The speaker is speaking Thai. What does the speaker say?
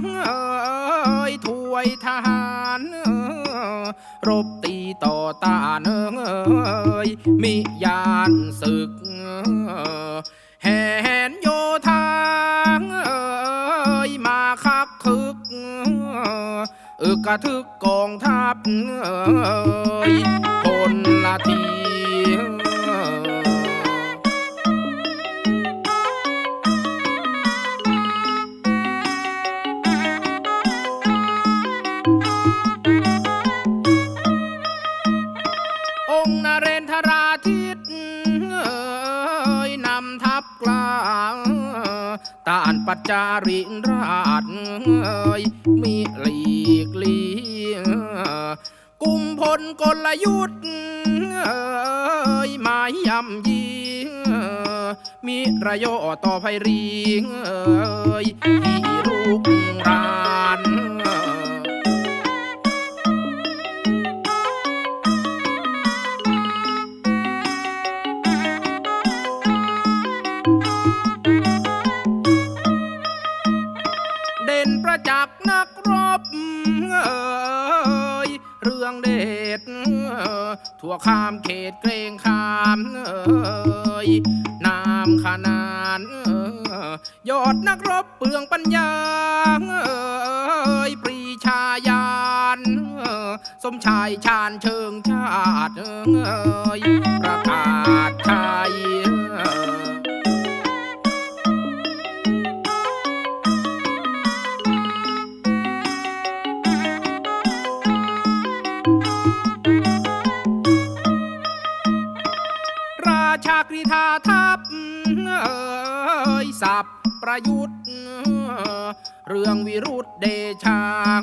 งเอ้ยถวยทหารรบตีต่อต้านเอ้ยมิยานศึกเอ้ยแหนโยธาเอ้ยมาคักคึกอึกกระทึกกองทัพเอ้ยพลละที ปัจจาริราชเอ่ยมีหลีกลีกุมพลกลยุทธ์เอ่ยหมายยำยีมีระโยต่อภัยรีเอ้ยที่รุกรา ทั่วข้ามเขตเกรงขามเอ่ยนามขนานเอ่ยอดนักรบเปลืองปัญญาเอ่ยปรีชายานสมชายชาญเชิงชาติเอ่ยประกาศชัย ยุทธเรื่องวิรุธเดชาง